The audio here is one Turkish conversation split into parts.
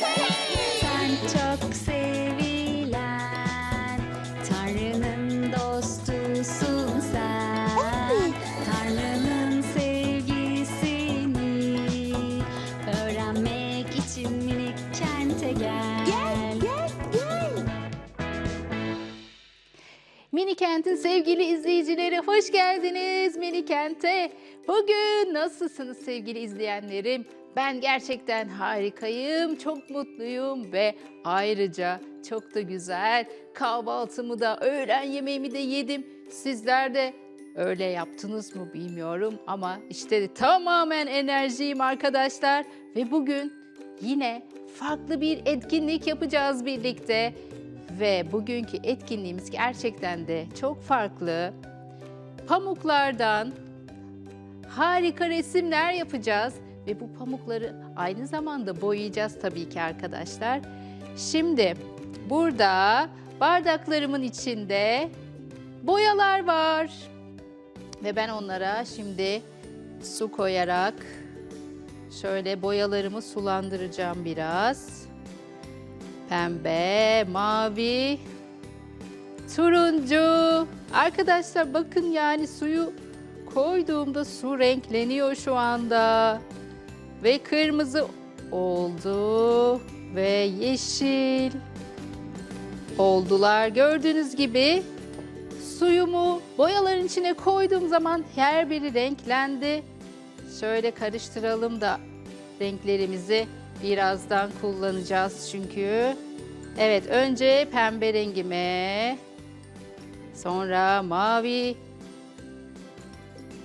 Sen çok sevilen Tanrı'nın dostusun sen Tanrı'nın sevgisini Öğrenmek için minik kente gel Gel gel gel Mini Kent'in sevgili izleyicileri hoş geldiniz Mini Kent'e. Bugün nasılsınız sevgili izleyenlerim? Ben gerçekten harikayım, çok mutluyum ve ayrıca çok da güzel kahvaltımı da öğlen yemeğimi de yedim. Sizler de öyle yaptınız mı bilmiyorum ama işte tamamen enerjiyim arkadaşlar ve bugün yine farklı bir etkinlik yapacağız birlikte. Ve bugünkü etkinliğimiz gerçekten de çok farklı. Pamuklardan harika resimler yapacağız ve bu pamukları aynı zamanda boyayacağız tabii ki arkadaşlar. Şimdi burada bardaklarımın içinde boyalar var. Ve ben onlara şimdi su koyarak şöyle boyalarımı sulandıracağım biraz pembe, mavi, turuncu. Arkadaşlar bakın yani suyu koyduğumda su renkleniyor şu anda. Ve kırmızı oldu ve yeşil oldular. Gördüğünüz gibi suyumu boyaların içine koyduğum zaman her biri renklendi. Şöyle karıştıralım da renklerimizi birazdan kullanacağız çünkü. Evet önce pembe rengime sonra mavi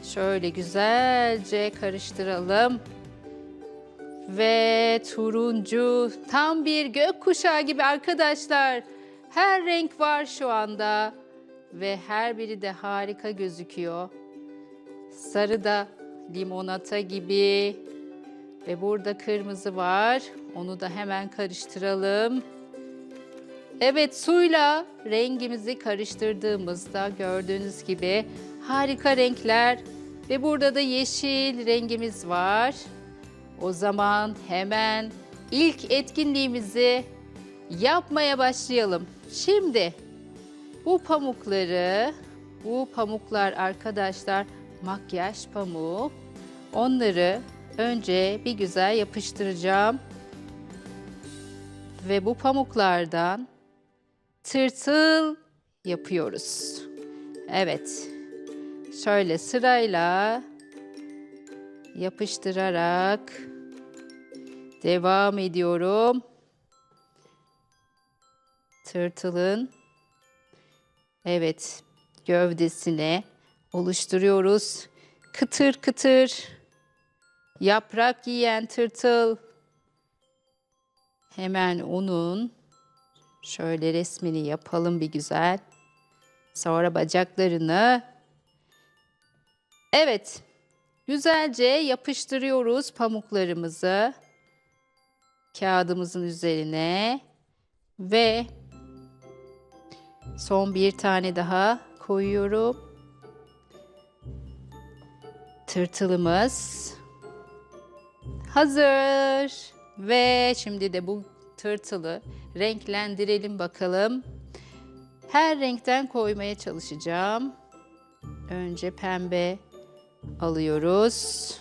şöyle güzelce karıştıralım. Ve turuncu tam bir gökkuşağı gibi arkadaşlar. Her renk var şu anda ve her biri de harika gözüküyor. Sarı da limonata gibi ve burada kırmızı var. Onu da hemen karıştıralım. Evet suyla rengimizi karıştırdığımızda gördüğünüz gibi harika renkler ve burada da yeşil rengimiz var. O zaman hemen ilk etkinliğimizi yapmaya başlayalım. Şimdi bu pamukları, bu pamuklar arkadaşlar makyaj pamuğu. Onları önce bir güzel yapıştıracağım. Ve bu pamuklardan tırtıl yapıyoruz. Evet. Şöyle sırayla yapıştırarak devam ediyorum. Tırtılın evet gövdesine oluşturuyoruz. Kıtır kıtır yaprak yiyen tırtıl. Hemen onun şöyle resmini yapalım bir güzel. Sonra bacaklarını Evet. Güzelce yapıştırıyoruz pamuklarımızı kağıdımızın üzerine ve son bir tane daha koyuyorum. Tırtılımız hazır ve şimdi de bu tırtılı renklendirelim bakalım. Her renkten koymaya çalışacağım. Önce pembe alıyoruz.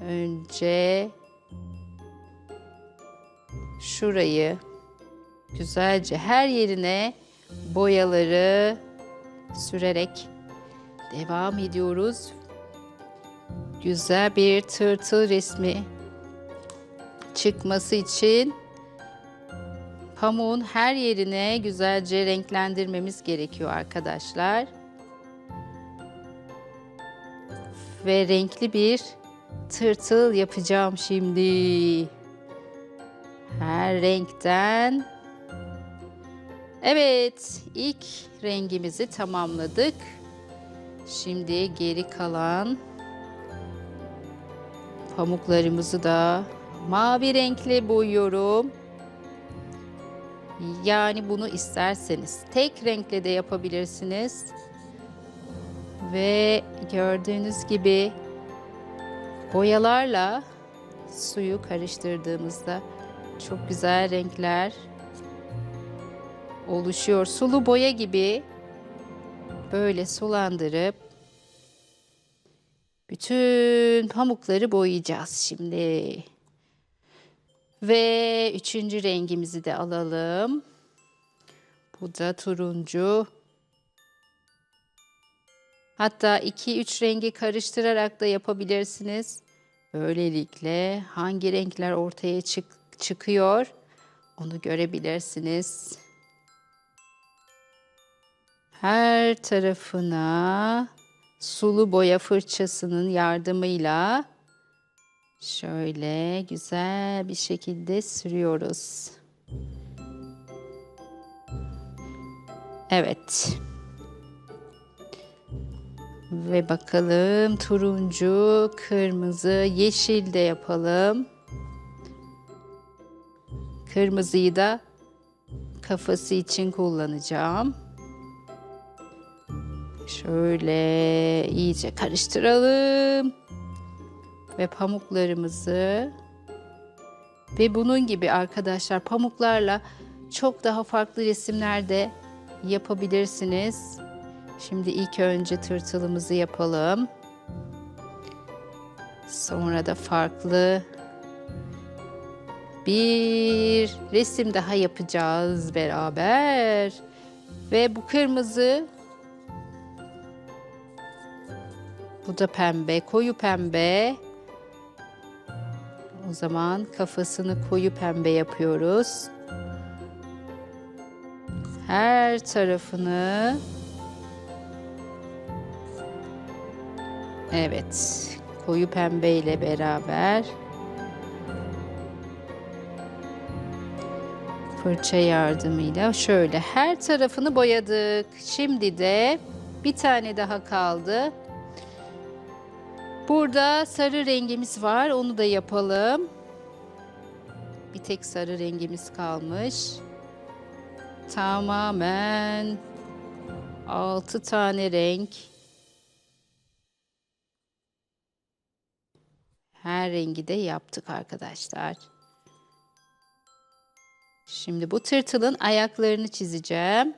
Önce şurayı güzelce her yerine boyaları sürerek devam ediyoruz. Güzel bir tırtıl resmi çıkması için pamuğun her yerine güzelce renklendirmemiz gerekiyor arkadaşlar. Ve renkli bir tırtıl yapacağım şimdi. Her renkten. Evet, ilk rengimizi tamamladık. Şimdi geri kalan pamuklarımızı da mavi renkle boyuyorum. Yani bunu isterseniz tek renkle de yapabilirsiniz. Ve gördüğünüz gibi boyalarla suyu karıştırdığımızda Çok güzel renkler oluşuyor. Sulu boya gibi böyle sulandırıp bütün pamukları boyayacağız şimdi. Ve üçüncü rengimizi de alalım. Bu da turuncu. Hatta 2-3 rengi karıştırarak da yapabilirsiniz. Böylelikle hangi renkler ortaya çık çıkıyor onu görebilirsiniz. Her tarafına sulu boya fırçasının yardımıyla şöyle güzel bir şekilde sürüyoruz. Evet. Ve bakalım turuncu, kırmızı, yeşil de yapalım. Kırmızıyı da kafası için kullanacağım. Şöyle iyice karıştıralım. Ve pamuklarımızı ve bunun gibi arkadaşlar pamuklarla çok daha farklı resimler de yapabilirsiniz. Şimdi ilk önce tırtılımızı yapalım. Sonra da farklı bir resim daha yapacağız beraber. Ve bu kırmızı bu da pembe, koyu pembe. O zaman kafasını koyu pembe yapıyoruz. Her tarafını Evet, koyu pembe ile beraber fırça yardımıyla şöyle her tarafını boyadık. Şimdi de bir tane daha kaldı. Burada sarı rengimiz var. Onu da yapalım. Bir tek sarı rengimiz kalmış. Tamamen 6 tane renk. Her rengi de yaptık arkadaşlar. Şimdi bu tırtılın ayaklarını çizeceğim.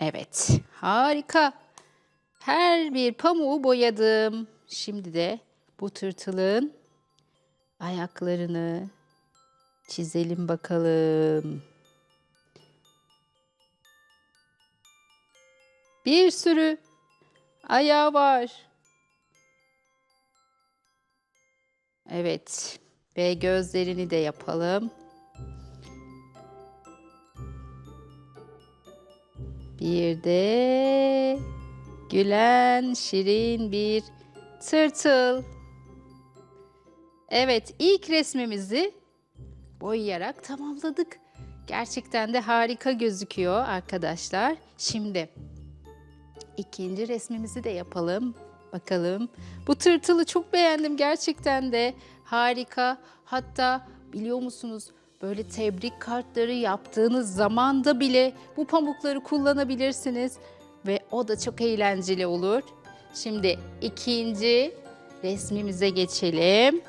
Evet, harika. Her bir pamuğu boyadım. Şimdi de bu tırtılın ayaklarını çizelim bakalım. Bir sürü ayağı var. Evet. Ve gözlerini de yapalım. Bir de gülen şirin bir tırtıl. Evet, ilk resmimizi boyayarak tamamladık. Gerçekten de harika gözüküyor arkadaşlar. Şimdi ikinci resmimizi de yapalım. Bakalım. Bu tırtılı çok beğendim gerçekten de. Harika. Hatta biliyor musunuz böyle tebrik kartları yaptığınız zamanda bile bu pamukları kullanabilirsiniz ve o da çok eğlenceli olur. Şimdi ikinci resmimize geçelim.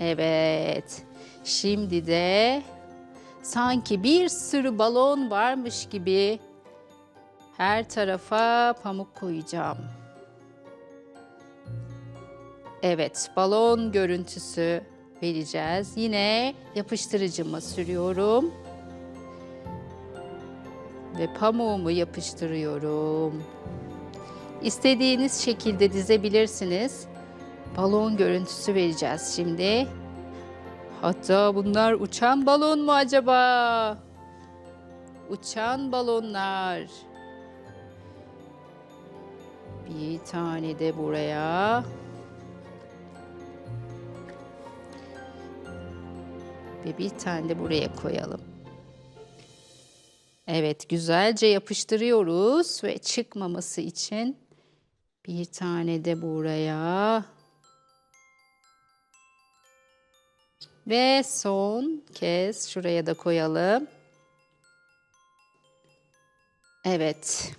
Evet. Şimdi de sanki bir sürü balon varmış gibi her tarafa pamuk koyacağım. Evet, balon görüntüsü vereceğiz. Yine yapıştırıcımı sürüyorum. Ve pamuğumu yapıştırıyorum. İstediğiniz şekilde dizebilirsiniz. Balon görüntüsü vereceğiz şimdi. Hatta bunlar uçan balon mu acaba? Uçan balonlar. Bir tane de buraya. Ve bir tane de buraya koyalım. Evet, güzelce yapıştırıyoruz ve çıkmaması için bir tane de buraya. Ve son kez şuraya da koyalım. Evet.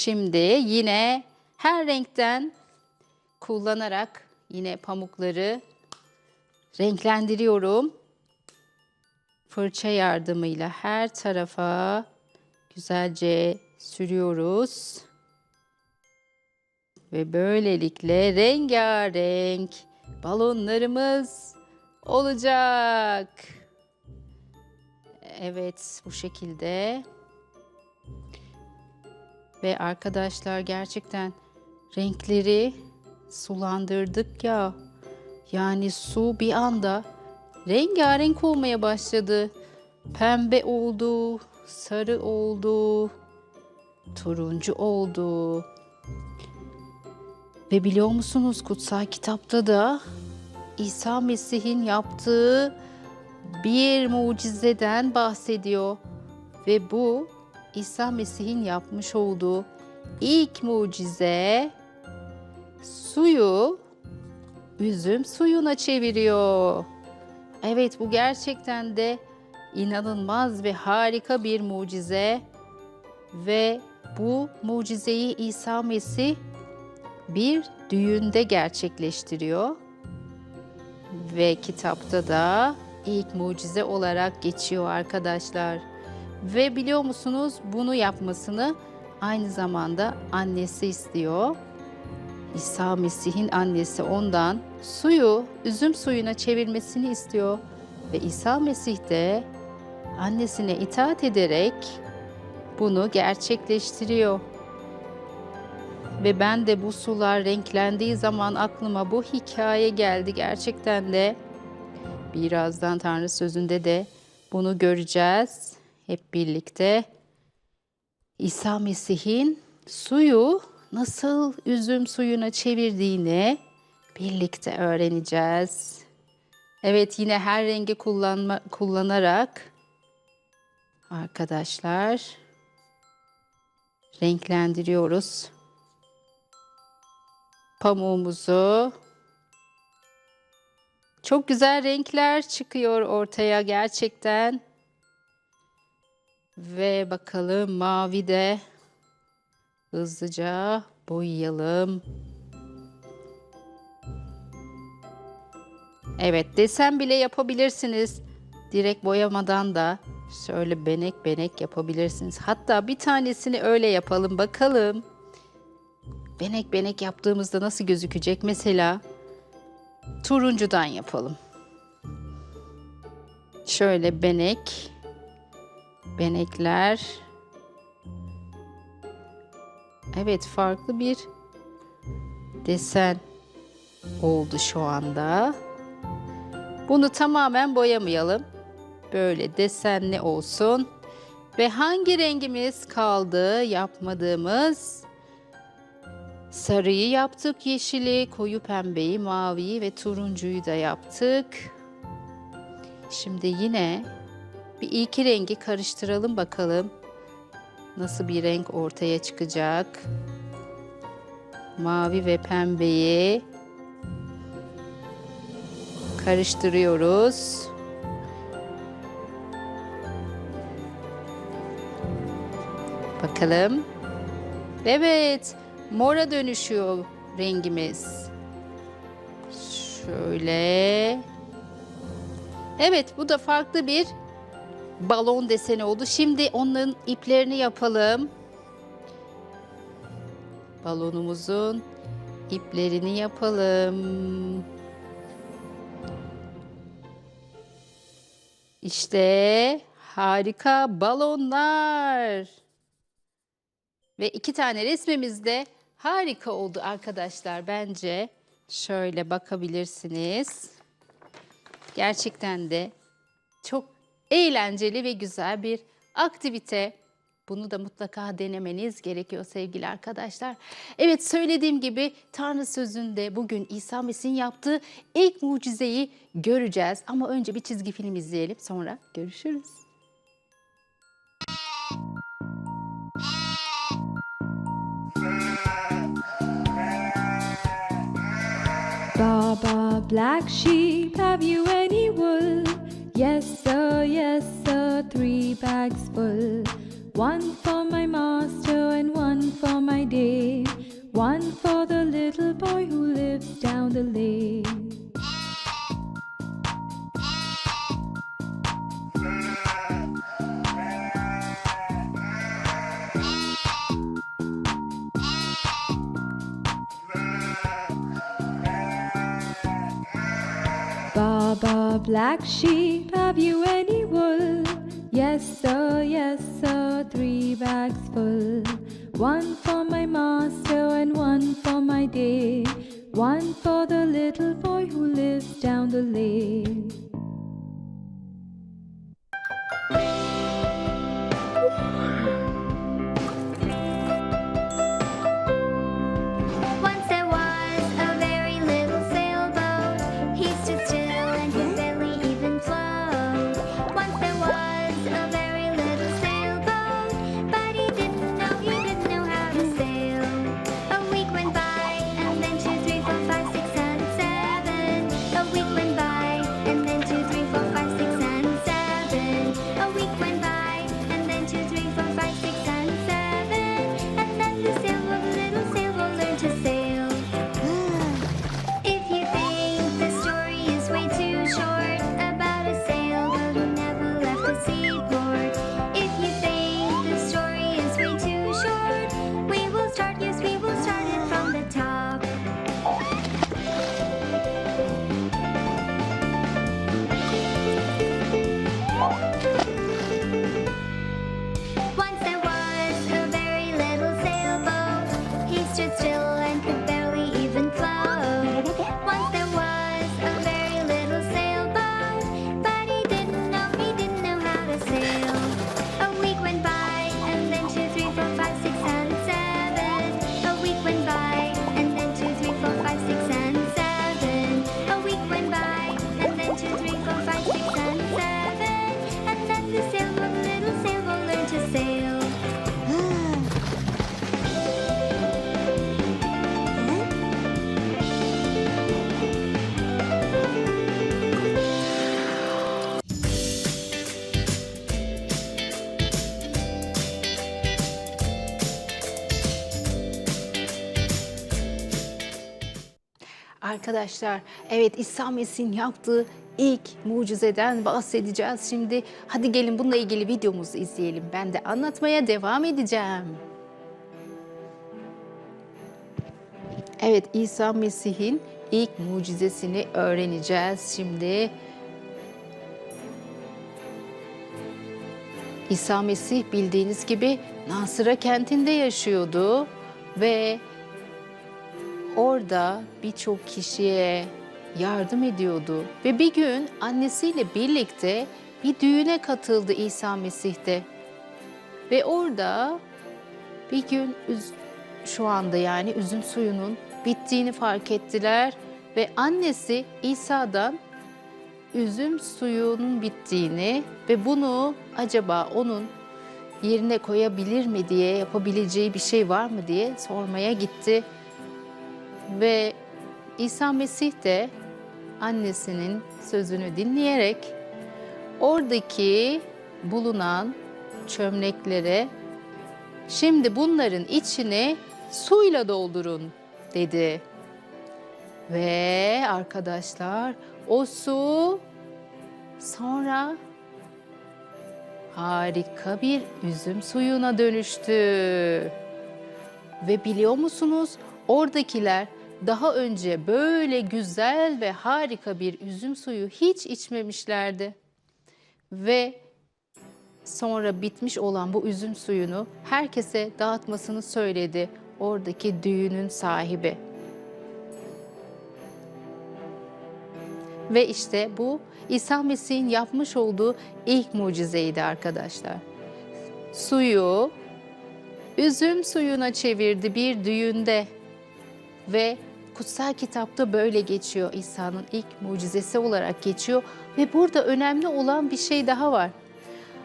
Şimdi yine her renkten kullanarak yine pamukları renklendiriyorum. Fırça yardımıyla her tarafa güzelce sürüyoruz. Ve böylelikle rengarenk balonlarımız olacak. Evet bu şekilde. Ve arkadaşlar gerçekten renkleri sulandırdık ya. Yani su bir anda rengarenk olmaya başladı. Pembe oldu, sarı oldu, turuncu oldu. Ve biliyor musunuz kutsal kitapta da İsa Mesih'in yaptığı bir mucizeden bahsediyor. Ve bu İsa Mesih'in yapmış olduğu ilk mucize suyu üzüm suyuna çeviriyor. Evet bu gerçekten de inanılmaz ve harika bir mucize ve bu mucizeyi İsa Mesih bir düğünde gerçekleştiriyor. Ve kitapta da ilk mucize olarak geçiyor arkadaşlar. Ve biliyor musunuz bunu yapmasını aynı zamanda annesi istiyor. İsa Mesih'in annesi ondan suyu üzüm suyuna çevirmesini istiyor ve İsa Mesih de annesine itaat ederek bunu gerçekleştiriyor. Ve ben de bu sular renklendiği zaman aklıma bu hikaye geldi gerçekten de. Birazdan Tanrı sözünde de bunu göreceğiz hep birlikte. İsa Mesih'in suyu nasıl üzüm suyuna çevirdiğini birlikte öğreneceğiz. Evet yine her rengi kullanma, kullanarak arkadaşlar renklendiriyoruz. Pamuğumuzu çok güzel renkler çıkıyor ortaya gerçekten. Ve bakalım mavi de hızlıca boyayalım. Evet desen bile yapabilirsiniz. Direkt boyamadan da şöyle benek benek yapabilirsiniz. Hatta bir tanesini öyle yapalım bakalım. Benek benek yaptığımızda nasıl gözükecek? Mesela turuncudan yapalım. Şöyle benek benekler Evet farklı bir desen oldu şu anda. Bunu tamamen boyamayalım. Böyle desenli olsun. Ve hangi rengimiz kaldı yapmadığımız? Sarıyı yaptık, yeşili, koyu pembeyi, maviyi ve turuncuyu da yaptık. Şimdi yine bir iki rengi karıştıralım bakalım nasıl bir renk ortaya çıkacak. Mavi ve pembeyi karıştırıyoruz. Bakalım. Evet, mora dönüşüyor rengimiz. Şöyle. Evet, bu da farklı bir balon deseni oldu. Şimdi onların iplerini yapalım. Balonumuzun iplerini yapalım. İşte harika balonlar. Ve iki tane resmimiz de harika oldu arkadaşlar bence. Şöyle bakabilirsiniz. Gerçekten de çok eğlenceli ve güzel bir aktivite. Bunu da mutlaka denemeniz gerekiyor sevgili arkadaşlar. Evet söylediğim gibi Tanrı sözünde bugün İsa Mesih'in yaptığı ilk mucizeyi göreceğiz. Ama önce bir çizgi film izleyelim sonra görüşürüz. Baba, black sheep, have you any wool? Yes, sir, yes, sir, three bags full. One for my master and one for my Dave. one for the little boy who lives down the lane. Baba, black sheep, have you any wool? Yes, sir, yes, sir, three bags full. One for my master and one for my day. One for the little boy who lives down the lane. Arkadaşlar evet İsa Mesih'in yaptığı ilk mucizeden bahsedeceğiz şimdi. Hadi gelin bununla ilgili videomuzu izleyelim. Ben de anlatmaya devam edeceğim. Evet İsa Mesih'in ilk mucizesini öğreneceğiz şimdi. İsa Mesih bildiğiniz gibi Nasıra kentinde yaşıyordu ve orada birçok kişiye yardım ediyordu ve bir gün annesiyle birlikte bir düğüne katıldı İsa Mesih'te. Ve orada bir gün şu anda yani üzüm suyunun bittiğini fark ettiler ve annesi İsa'dan üzüm suyunun bittiğini ve bunu acaba onun yerine koyabilir mi diye yapabileceği bir şey var mı diye sormaya gitti. Ve İsa Mesih de annesinin sözünü dinleyerek oradaki bulunan çömleklere şimdi bunların içini suyla doldurun dedi. Ve arkadaşlar o su sonra harika bir üzüm suyuna dönüştü. Ve biliyor musunuz oradakiler daha önce böyle güzel ve harika bir üzüm suyu hiç içmemişlerdi. Ve sonra bitmiş olan bu üzüm suyunu herkese dağıtmasını söyledi oradaki düğünün sahibi. Ve işte bu İsa Mesih'in yapmış olduğu ilk mucizeydi arkadaşlar. Suyu üzüm suyuna çevirdi bir düğünde ve kutsal kitapta böyle geçiyor. İsa'nın ilk mucizesi olarak geçiyor ve burada önemli olan bir şey daha var.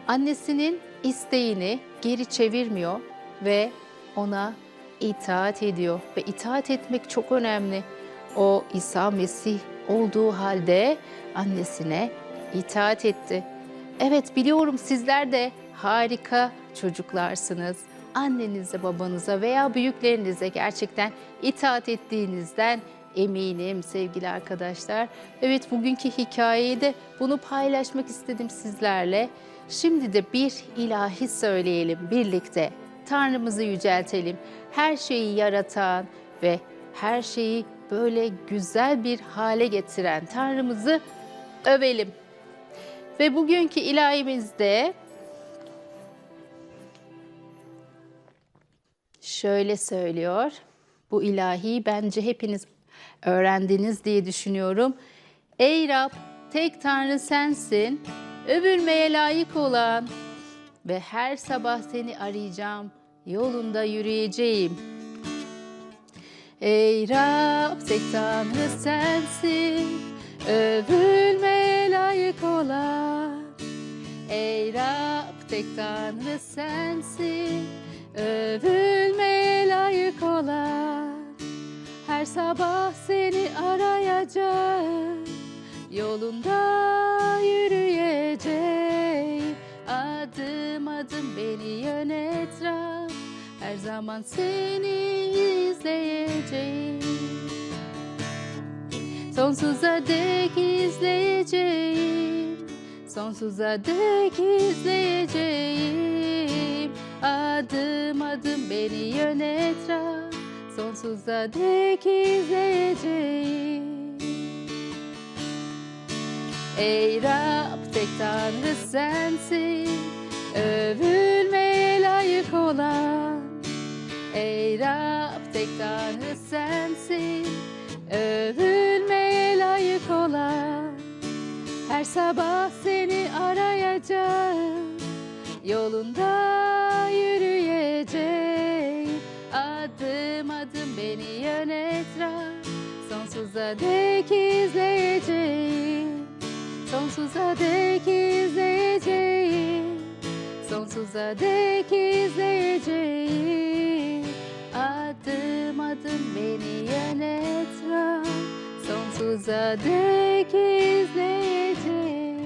Annesinin isteğini geri çevirmiyor ve ona itaat ediyor ve itaat etmek çok önemli. O İsa Mesih olduğu halde annesine itaat etti. Evet biliyorum sizler de harika çocuklarsınız. Annenize, babanıza veya büyüklerinize gerçekten itaat ettiğinizden eminim sevgili arkadaşlar. Evet bugünkü hikayeyi de bunu paylaşmak istedim sizlerle. Şimdi de bir ilahi söyleyelim birlikte. Tanrımızı yüceltelim. Her şeyi yaratan ve her şeyi böyle güzel bir hale getiren Tanrımızı övelim. Ve bugünkü ilahimizde şöyle söylüyor. Bu ilahi bence hepiniz öğrendiniz diye düşünüyorum. Ey Rab, tek Tanrı sensin, övülmeye layık olan ve her sabah seni arayacağım, yolunda yürüyeceğim. Ey Rab, tek Tanrı sensin, övülmeye layık olan. Ey Rab, tek Tanrı sensin, övülmeye layık olan. Her sabah seni arayacağım, yolunda yürüyeceğim. Adım adım beni yönet Rab, her zaman seni izleyeceğim. Sonsuza dek izleyeceğim, sonsuza dek izleyeceğim. Adım adım beni yönet Rab, sonsuza dek izleyeceğim. Ey Rab tek Tanrı sensin, övülmeye layık olan. Ey Rab tek Tanrı sensin, övülmeye layık olan. Her sabah seni arayacağım, yolunda yürüyeceğim. Adım adım beni yönet Rab, sonsuza dek izleyeceğim. Sonsuza dek izleyeceğim. Sonsuza dek izleyeceğim. Adım adım beni yönet Rab, sonsuza dek izleyeceğim.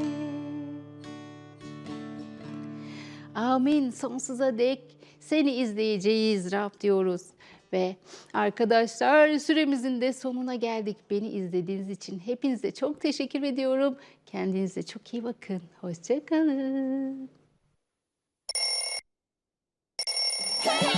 Amin. Sonsuza dek seni izleyeceğiz Rab diyoruz. Ve arkadaşlar süremizin de sonuna geldik. Beni izlediğiniz için hepinize çok teşekkür ediyorum. Kendinize çok iyi bakın. Hoşçakalın. Hey,